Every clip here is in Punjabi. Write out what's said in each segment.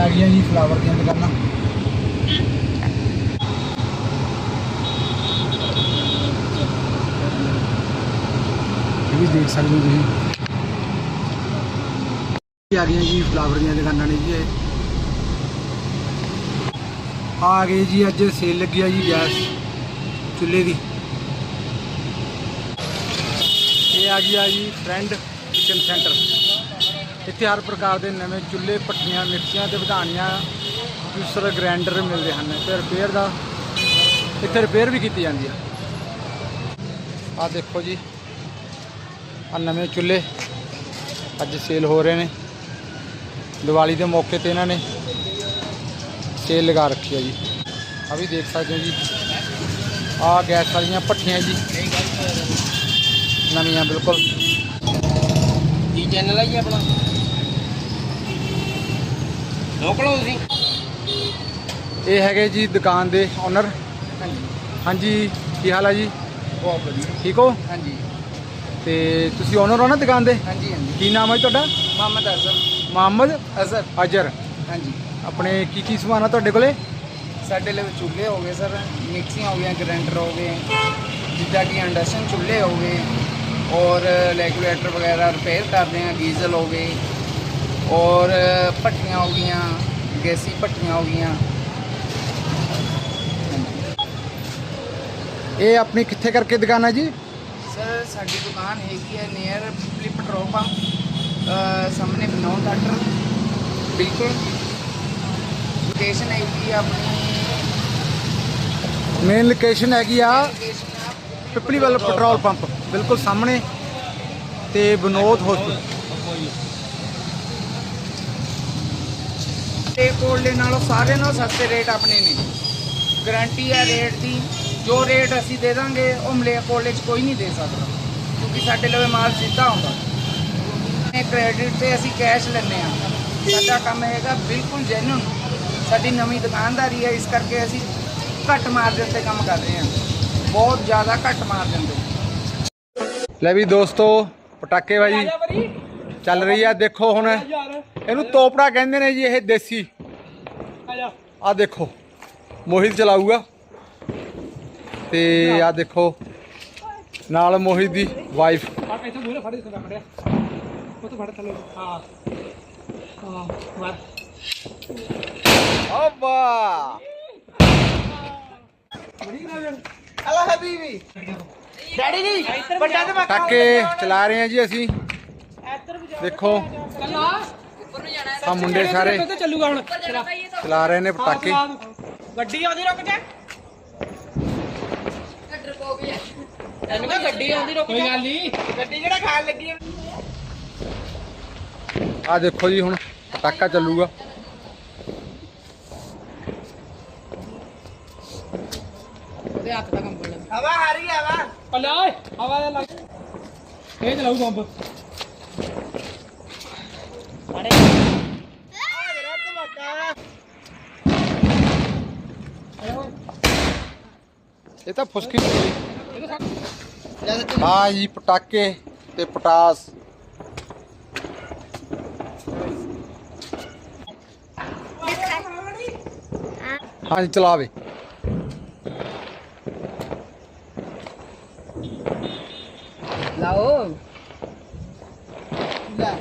ਆ ਗਈਆਂ ਜੀ ਫਲਾਵਰ ਦੀਆਂ ਦੁਕਾਨਾਂ। ਇਹ ਵੀ ਦੇਖ ਸਕਦੇ ਹੋ ਤੁਸੀਂ। ਆ ਗਈਆਂ ਜੀ ਫਲਾਵਰ ਦੀਆਂ ਦੁਕਾਨਾਂ ਨੇ ਜੀ ਆ ਗਏ ਜੀ ਅੱਜ ਸੇਲ ਲੱਗੀ ਆ ਜੀ ਗੈਸ ਚੁੱਲ੍ਹੇ ਦੀ। ਇਹ ਆ ਗਈ ਆ ਜੀ ਫਰੈਂਡ ਕਿਚਨ ਸੈਂਟਰ ਇੱਥੇ ਹਰ ਪ੍ਰਕਾਰ ਦੇ ਨਵੇਂ ਚੁੱਲ੍ਹੇ, ਭੱਠੀਆਂ ਮਿਕਸੀਆਂ ਤੇ ਵਧਾਣੀਆਂ, ਜੂਸਰ, ਗ੍ਰੈਂਡਰ ਮਿਲਦੇ ਹਨ। ਤੇ ਰਿਪੇਅਰ ਦਾ ਇੱਥੇ ਰਿਪੇਅਰ ਵੀ ਕੀਤੀ ਜਾਂਦੀ ਆ। ਆ ਦੇਖੋ ਜੀ। ਆ ਨਵੇਂ ਚੁੱਲ੍ਹੇ ਅੱਜ ਸੇਲ ਹੋ ਰਹੇ ਨੇ। ਦੀਵਾਲੀ ਦੇ ਮੌਕੇ ਤੇ ਇਹਨਾਂ ਨੇ ਸੇਲ ਲਗਾ ਰੱਖੀ ਹੈ ਜੀ। ਆ ਵੀ ਦੇਖ ਸਕਦੇ ਹੋ ਜੀ। ਆ ਗੈਸ ਵਾਲੀਆਂ ਭੱਠੀਆਂ ਜੀ। ਨਵੀਆਂ, ਬਿਲਕੁਲ। ਕੀ ਚੈਨਲ ਹੈ ਜੀ ਆਪਣਾ? ਲੋਕਲ ਤੁਸੀਂ। ਇਹ ਹੈਗੇ ਜੀ ਦੁਕਾਨ ਦੇ ਓਨਰ ਹਾਂਜੀ। ਹਾਂਜੀ ਕੀ ਹਾਲ ਹੈ ਜੀ? ਬਹੁਤ ਵਧੀਆ। ਠੀਕ ਹੋ? ਹਾਂਜੀ। ਤੇ ਤੁਸੀਂ ਓਨਰ ਹੋ ਨਾ ਦੁਕਾਨ ਦੇ? ਹਾਂਜੀ ਹਾਂਜੀ। ਕੀ ਨਾਮ ਹੈ ਜੀ ਤੁਹਾਡਾ? ਮੁਹੰਮਦ ਅਜ਼ਰ ਮੁਹੰਮਦ ਅਜ਼ਰ ਅਜਰ ਹਾਂਜੀ। ਆਪਣੇ ਕੀ ਕੀ ਸਮਾਨ ਆ ਤੁਹਾਡੇ ਕੋਲੇ? ਸਾਡੇ ਲਈ ਚੁੱਲ੍ਹੇ ਹੋ ਗਏ ਸਰ। ਮਿਕਸੀਆਂ ਹੋ ਗਈਆਂ ਗ੍ਰਾਈਂਡਰ ਹੋ ਗਏ। ਜਿੱਦਾਂ ਕਿ ਇੰਡਕਸ਼ਨ ਚੁੱਲ੍ਹੇ ਹੋ ਗਏ। ਔਰ ਰੈਗੂਲੇਟਰ ਵਗੈਰਾ ਰਿਪੇਅਰ ਕਰਦੇ ਹਾਂ ਗੀਜ਼ਲ ਹੋ ਗਏ। ਔਰ ਭੱਠੀਆਂ ਹੋ ਗਈਆਂ ਗੈਸੀ ਭੱਠੀਆਂ ਹੋ ਗਈਆਂ। ਇਹ ਆਪਣੀ ਕਿੱਥੇ ਕਰਕੇ ਦੁਕਾਨ ਹੈ ਜੀ? ਸਰ ਸਾਡੀ ਦੁਕਾਨ ਹੈਗੀ ਹੈ ਨੀਅਰ ਪਿਪਲੀ ਪੈਟਰੋਲ ਪੰਪ ਸਾਹਮਣੇ ਬਨੌਰ ਡਾਕਟਰ ਬਿਲਕੁਲ। ਲੋਕੇਸ਼ਨ ਹੈਗੀ ਆਪਣੀ ਮੇਨ ਲੋਕੇਸ਼ਨ ਹੈਗੀ ਆ ਪਿਪਲੀ ਵੱਲ ਪੈਟਰੋਲ ਪੰਪ ਬਿਲਕੁਲ ਸਾਹਮਣੇ ਤੇ ਵਿਨੋਦ ਹਸਪੀਟਲ ਤੇ ਕੋਲਡੇ ਨਾਲੋਂ ਸਾਰੇ ਨਾਲੋਂ ਸਸਤੇ ਰੇਟ ਆਪਣੇ ਨੇ। ਗਾਰੰਟੀ ਹੈ ਰੇਟ ਦੀ। ਜੋ ਰੇਟ ਅਸੀਂ ਦੇ ਦਾਂਗੇ ਉਹ ਮਲੇ ਕੋਲਡੇ 'ਚ ਕੋਈ ਨਹੀਂ ਦੇ ਸਕਦਾ। ਕਿਉਂਕਿ ਸਾਡੇ ਲਵੇ ਮਾਲ ਸਿੱਧਾ ਆਉਂਦਾ ਇਹ ਕ੍ਰੈਡਿਟ ਤੇ ਅਸੀਂ ਕੈਸ਼ ਲੈਂਦੇ ਆ ਸਾਡਾ ਕੰਮ ਹੈਗਾ ਬਿਲਕੁਲ ਜੈਨੂਨ ਸਾਡੀ ਨਵੀਂ ਦੁਕਾਨਦਾਰੀ ਹੈ ਇਸ ਕਰਕੇ ਅਸੀਂ ਘੱਟ ਮਾਰਜਨ ਤੇ ਕੰਮ ਕਰ ਰਹੇ ਹਾਂ। ਬਹੁਤ ਜ਼ਿਆਦਾ ਘੱਟ ਮਾਰਜਨ ਤੇ। ਲੈ ਵੀ ਦੋਸਤੋ ਪਟਾਕੇ ਬਾਜੀ ਚੱਲ ਰਹੀ ਆ ਦੇਖੋ ਹੁਣ। ਇਹਨੂੰ ਤੋਪੜਾ ਕਹਿੰਦੇ ਨੇ ਜੀ ਇਹ ਦੇਸੀ। ਆ ਦੇਖੋ ਮੋਹਿਤ ਚਲਾਊਗਾ। ਤੇ ਆ ਦੇਖੋ ਨਾਲ ਮੋਹਿਤ ਦੀ ਵਾਈਫ ਹਾਂ। ਹਾਂ ਓਬਾ ਅੱਲਾ ਹਬੀਬੀ ਡੈਡੀ ਜੀ। ਵੱਡਾ ਤੇ ਪਟਾਕੇ ਚਲਾ ਰਹੇ ਆ ਜੀ ਅਸੀਂ। ਦੇਖੋ। ਆ ਮੁੰਡੇ ਸਾਰੇ। ਤੇ ਚੱਲੂਗਾ ਹੁਣ। ਚਲਾ ਰਹੇ ਨੇ ਪਟਾਕੇ। ਗੱਡੀ ਆਉਂਦੀ ਰੁਕ ਜਾ। ਤੈਨੂੰ ਕਹ ਗੱਡੀ ਆਉਂਦੀ ਰੁਕ ਕੋਈ ਗੱਲ ਨਹੀਂ। ਗੱਡੀ ਜਿਹੜਾ ਖਾਣ ਲੱਗੀ ਆ? ਦੇਖੋ ਜੀ ਹੁਣ ਪਟਾਕਾ ਚੱਲੂਗਾ। ਉਹਦੇ ਹੱਥ ਦਾ ਕੰਮ ਬੋਲ ਹਵਾ ਆ ਰਹੀ ਹੈ ਹਵਾ। ਪੱਲਾ ਓਏ ਹਵਾ ਦਾ ਲੱਗ ਇਹ ਚਲਾਉ ਬੰਬ। ਇਹ ਤਾਂ ਫੁਸਕੀ ਹਾਂ ਜੀ ਪਟਾਕੇ ਤੇ ਪਟਾਸ। ਹਾਂ ਚਲਾਵੇ। ਲਾਓ ਲੈ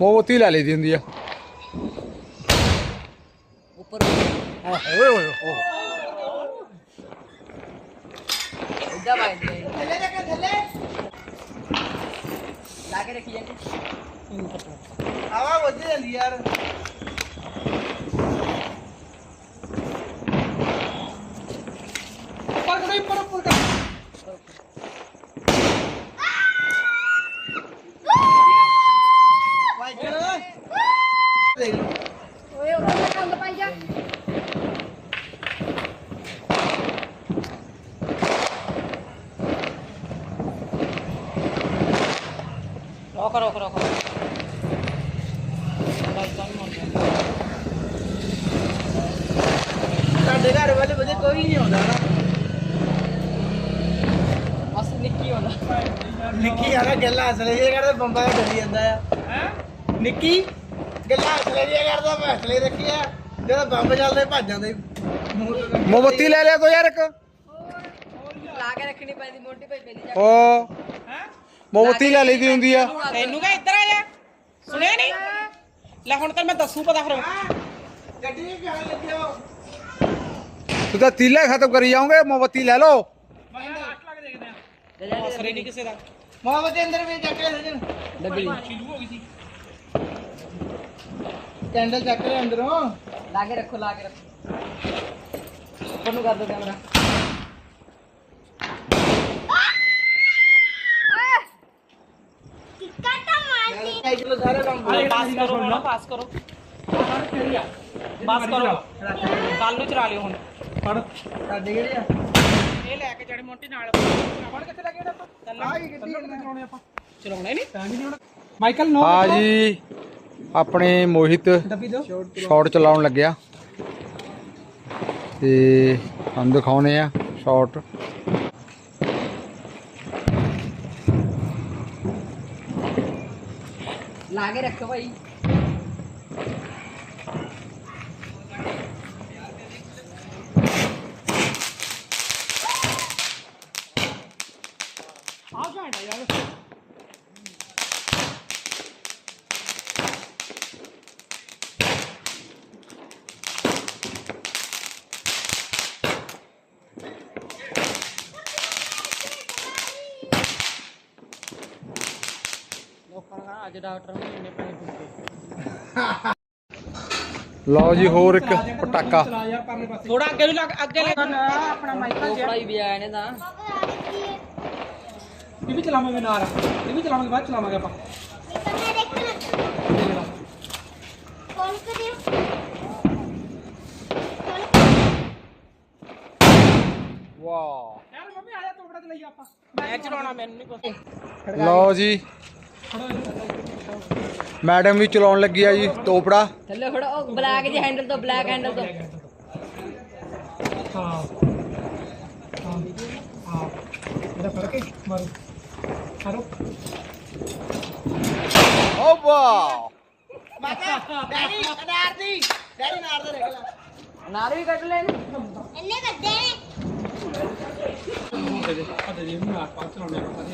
ਮੋਮਬੱਤੀ ਲੈ ਲਈ ਦੀ ਹੁੰਦੀ ਆ। ਉੱਪਰ ਓਏ ਓਏ ਓਏ। ਇੱਦਾਂ ਬਾਈ ਥੱਲੇ ਜਾ ਕੇ ਥੱਲੇ। ਲਾ ਕੇ ਰੱਖੀ ਜਾਂਦੀ। ਹਵਾ ਵੱਜ ਜਾਂਦੀ ਯਾਰ ਉੱਪਰ ਕਰੋ ਉੱਪਰ ਉੱਪਰ ਕਰ ਓਏ ਉਹਨਾਂ ਦਾ ਕੰਦ ਪਾਈ ਜਾ ਰੋਕ ਰੋਕ ਰੋਕ ਸਾਡੇ ਘਰ ਵਾਲੇ ਬਦੇ ਕੋਈ ਨਹੀਂ ਆਉਂਦਾ ਨਾ। ਬਸ ਨਿੱਕੀ ਹੁੰਦਾ ਨਿੱਕੀ ਯਾਰਾ ਗੱਲਾਂ ਅਸਲੇ ਇਹ ਕਹਿੰਦਾ ਬੰਬਾ ਦਾ ਚੱਲੀ ਜਾਂਦਾ ਆ। ਹੈ? ਨਿੱਕੀ ਗੱਲਾਂ ਹਸਲੇ ਕਰਦਾ ਮੈਂ ਹਸਲੇ ਰੱਖੀ ਆ। ਜਦੋਂ ਬੰਬ ਚੱਲਦੇ ਭੱਜ ਜਾਂਦੇ। ਮੂੰਹ ਤੋਂ ਮੋਮਬੱਤੀ ਲੈ ਲਿਆ ਕੋ ਯਾਰ ਇੱਕ? ਲਾ ਕੇ ਰੱਖਣੀ ਪੈਂਦੀ ਮੋਟੀ ਭਾਈ ਪਹਿਲੀ ਜਾ ਓ। ਮੋਮਬੱਤੀ ਲੈ ਲਈਦੀ ਹੁੰਦੀ ਆ। ਤੈਨੂੰ ਕਹ ਇੱਧਰ ਆ ਜਾ। ਸੁਣਿਆ ਨਹੀਂ? ਲੈ ਹੁਣ ਤਾਂ ਮੈਂ ਦੱਸੂ ਪਤਾ ਫਿਰ। ਗੱਡੀ ਵੀ ਕਹਿਣ ਲੱਗਿਓ ਤੂੰ ਤਾਂ ਤੀਲਾ ਹੀ ਖਤਮ ਕਰੀ ਜਾਓਗੇ ਮੋਮਬੱਤੀ ਲੈ ਲਓ। ਅਸਰੇ ਨਹੀਂ ਕਿਸੇ ਦਾ। ਮੁਹੰਮਦ ਦੇ ਅੰਦਰ ਵੀ ਚੱਕ ਲੈ ਸਜਣ ਡੱਬੀ ਸ਼ੁਰੂ ਹੋ ਗਈ ਸੀ। ਕੈਂਡਲ ਚੱਕ ਲੈ ਅੰਦਰੋਂ। ਲਾ ਕੇ ਰੱਖੋ ਲਾ ਕੇ ਰੱਖੋ। ਉੱਪਰ ਨੂੰ ਕਰ ਦੋ ਕੈਮਰਾ। ਆਈ ਚਲੋ ਸਾਰੇ ਬੰਬ ਪਾਸ ਕਰੋ ਹੁਣ ਪਾਸ ਕਰੋ। ਪਾਸ ਕਰੋ। ਕੱਲ ਨੂੰ ਚਲਾ ਲਿਓ ਹੁਣ। ਸਾਡੇ ਕਿਹੜੇ ਆ? ਇਹ ਲੈ ਕੇ ਜਾਣੇ ਮੋਟੀ ਨਾਲ। ਫੜ ਕਿੱਥੇ ਲੱਗੇ ਆਪਾਂ? ਆਹ ਗੱਡੀ ਚਲਾਉਣੇ ਆਪਾਂ? ਚਲਾਉਣਾ ਹੀ ਨਹੀਂ ਮਾਈਕਲ ਨੋ ਆ ਜੀ ਆਪਣੇ ਮੋਹਿਤ ਡੱਬੀ ਦਿਓ। ਸ਼ਾਟ ਚਲਾਉਣ ਲੱਗਿਆ। ਤੇ ਤੁਹਾਨੂੰ ਦਿਖਾਉਣੇ ਆ ਸ਼ਾਟ। ਲਾ ਕੇ ਰੱਖੋ ਭਾਈ। ਆ ਘੰਟਾ ਯਾਰ ਲੋਕਾਂ ਦਾ ਅੱਜ ਡਾਕਟਰ ਨੂੰ ਇੰਨੇ ਪੈਸੇ ਦਿੱਤੇ ਲਓ ਜੀ ਹੋਰ ਇੱਕ ਪਟਾਕਾ। ਥੋੜਾ ਅੱਗੇ ਨੂੰ ਲੱਗ ਅੱਗੇ ਲੈ ਆਪਣਾ ਮਾਈਕਲ ਕੋਪੜਾ ਹੀ ਵਿਆਹ ਇਹਨੇ ਤਾਂ ਇਹ ਵੀ ਚਲਾਵਾਂਗੇ ਨਾਲ। ਇਹ ਵੀ ਚਲਾਵਾਂਗੇ ਬਾਅਦ ਚਲਾਵਾਂਗੇ ਆਪਾਂ। ਵਾਹ। ਯਾਰ ਮੰਮੀ ਆ ਜਾ ਤੋਪੜਾ ਚਲਾਈ ਆਪਾਂ। ਮੈਂ ਚਲਾਉਣਾ ਮੈਨੂੰ ਨਹੀਂ ਪਤਾ। ਲਓ ਜੀ। ਮੈਡਮ ਵੀ ਚਲਾਉਣ ਲੱਗੀ ਆ ਜੀ ਤੋਪੜਾ। ਥੱਲੇ ਫੜੋ ਉਹ ਬਲੈਕ ਜਿਹੇ ਹੈਂਡਲ ਤੋਂ ਬਲੈਕ ਹੈਂਡਲ ਤੋਂ। ਹਾਂ। ਹਾਂ। ਹਾਂ। ਇਹਦਾ ਫ਼ਰਕ ਹੈ ਮਾਰੋ। ਮਾਰੋ ਓ ਵਾਹ ਡੈਡੀ ਅਨਾਰ ਦੀ ਡੈਡੀ ਅਨਾਰ ਦਾ ਦੇਖ ਲੈ ਨਾਰ ਵੀ ਕੱਢ ਲੈਣ ਆ ਦੇ ਇਹਨੂੰ ਮਾਰ ਪਾ ਚਲਾਉਣੇ ਆਪਾਂ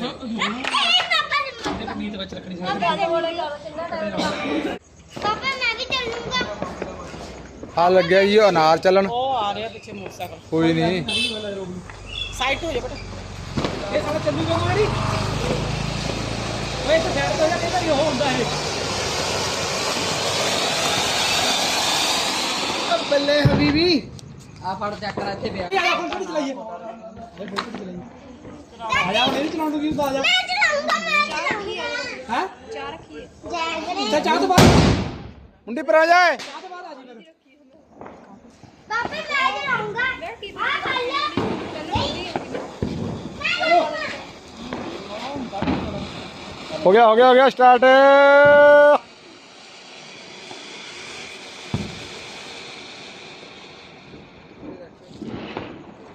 ਇਹ ਮੀਤ ਵਿੱਚ ਰੱਖਣੀ ਸਾਡੀ ਪਾਪਾ ਮੈਂ ਵੀ ਚੱਲੂੰਗਾ। ਆ ਲੱਗਿਆ ਜੀ ਅਨਾਰ ਚੱਲਣ। ਉਹ ਆ ਰਿਹਾ ਪਿੱਛੇ ਮੋਟਰਸਾਈਕਲ। ਕੋਈ ਨਹੀਂ। ਸਾਈਡ ਹੋ ਜਾ ਬੇਟਾ। ਇਹ ਸਾਲਾ ਚੱਲੂਗਾ ਮਾਰੀ ਓਏ ਤੇ ਸਾਈਡ ਤੋਂ ਜਾ ਕੇ ਵਾਰੀ ਉਹ ਹੁੰਦਾ ਇਹ ਬੱਲੇ ਹਬੀਬੀ ਆ ਫੜ ਚੱਕ ਕਰ ਇੱਥੇ ਪਿਆ ਆ ਹੁਣ ਥੋੜੀ ਚਲਾਈਏ ਆ ਜਾ ਹੁਣ ਇਹ ਵੀ ਚਲਾਉਣ ਨੂੰ ਕੀ ਹੁੰਦਾ ਆ ਜਾ ਮੈਂ ਚਲਾਉਂਗਾ ਮੈਂ ਚਲਾਉਂਗਾ ਹੈ ਚਾਹ ਰੱਖੀਏ ਜੈ ਤੇ ਚਾਹ ਤੋਂ ਬਾਅਦ ਮੁੰਡੀ ਪਰ ਆ ਜਾਏ ਚਾਹ ਤੋਂ ਬਾਅਦ ਆ ਜੀ ਫਿਰ ਪਾਪਾ ਮੈਂ ਚਲਾਉਂਗਾ ਆ ਖਾ ਲੈ ਨਹੀਂ ਹੋ ਗਿਆ ਹੋ ਗਿਆ ਹੋ ਗਿਆ ਸਟਾਰਟ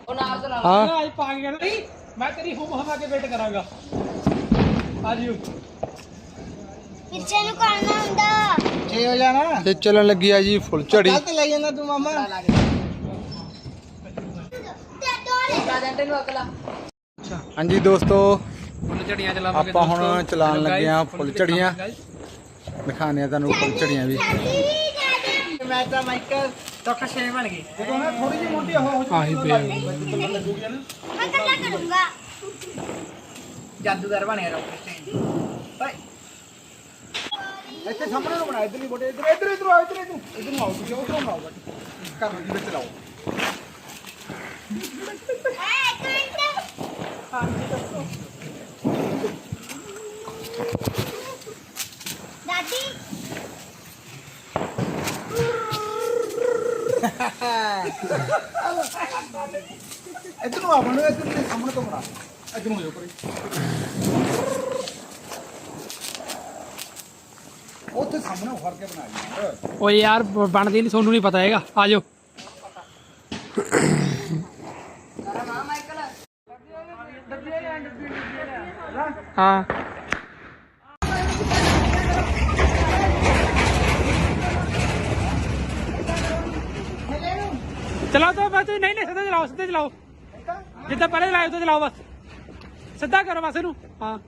ਉਹ ਨਾਲ ਚਲਾ ਹਾਂ। ਅੱਜ ਪਾ ਕੇ ਕਹਿੰਦਾ ਨਹੀਂ ਮੈਂ ਤੇਰੀ ਹੁਮ ਹਮਾ ਕੇ ਵੇਟ ਕਰਾਂਗਾ। ਆ ਜਿਓ। ਪਿੱਛੇ ਨੂੰ ਕਰਨਾ ਹੁੰਦਾ। ਛੇ ਹੋ ਜਾਣਾ। ਤੇ ਚੱਲਣ ਲੱਗੀ ਆ ਜੀ ਫੁੱਲ ਝੜੀ। ਕੱਲ ਤੇ ਲੈ ਜਾਂਦਾ ਤੂੰ ਮਾਮਾ। ਤੇ ਦੋਰੇ ਪ੍ਰੈਜ਼ੈਂਟ ਨੂੰ ਅਗਲਾ। ਹਾਂਜੀ ਦੋਸਤੋ ਫੁੱਲ ਝੜੀਆਂ ਚਲਾਵਾਂਗੇ ਆਪਾਂ ਹੁਣ ਚਲਾਉਣ ਲੱਗੇ ਆ ਫੁੱਲ ਝੜੀਆਂ। ਦਿਖਾਣੇ ਆ ਤੁਹਾਨੂੰ ਫੁੱਲ ਝੜੀਆਂ ਵੀ। ਮੈਂ ਤਾਂ ਮਾਈਕਲ ਡਾਕਟਰ ਸ਼ੇਰ ਬਣ ਗਈ। ਦੇਖੋ ਨਾ ਥੋੜੀ ਜਿਹੀ ਮੋਟੀ ਉਹ ਹੋ ਆਹੀ ਪਿਆ ਮੈਂ ਕੱਲਾ ਕਰੂੰਗਾ। ਜਾਦੂਗਰ ਬਣਿਆ ਡਾਕਟਰ ਸ਼ੇਰ ਓਏ ਇੱਥੇ ਸਾਹਮਣੇ ਨੂੰ ਬਣਾ ਇਧਰ ਨਹੀਂ ਬੋਟੇ ਇਧਰ ਇਧਰ ਇਧਰ ਆਓ ਇਧਰ ਇਧਰ। ਇਧਰ ਨੂੰ ਆਓ ਤੁਸੀਂ ਉਧਰੋਂ ਆਓ ਘਰ ਨੂੰ ਵਿੱਚ ਲਾਓ। ਐ ਕੰਟ ਦਾਦੀ ਇੱਧਰ ਨੂੰ ਆ ਬਣੋ ਇੱਧਰ ਦੇ ਸਾਹਮਣੇ ਤੋਂ ਬਣਾ ਅੱਜ ਨੂੰ ਹੋ ਜਾ ਪਰੇ। ਉੱਥੇ ਸਾਹਮਣੇ ਉਖੜ ਕੇ ਬਣਾ ਲਈ। ਓਏ ਯਾਰ ਬਣਦੀ ਨਹੀਂ ਤੁਹਾਨੂੰ ਨਹੀਂ ਪਤਾ ਹੈਗਾ। ਆ ਜਾਓ। ਹਾਂ ਮਾਈਕਲ। ਹਾਂ। ਚਲਾਓ ਤਾਂ ਬਸ ਨਹੀਂ ਨਹੀਂ, ਸਿੱਧਾ ਚਲਾਓ ਸਿੱਧਾ ਚਲਾਓ। ਜਿੱਦਾਂ ਪਹਿਲੇ ਚਲਾਇਆ ਉਦੋਂ ਚਲਾਓ ਬਸ। ਸਿੱਧਾ ਕਰੋ ਬਸ ਇਹਨੂੰ। ਹਾਂ।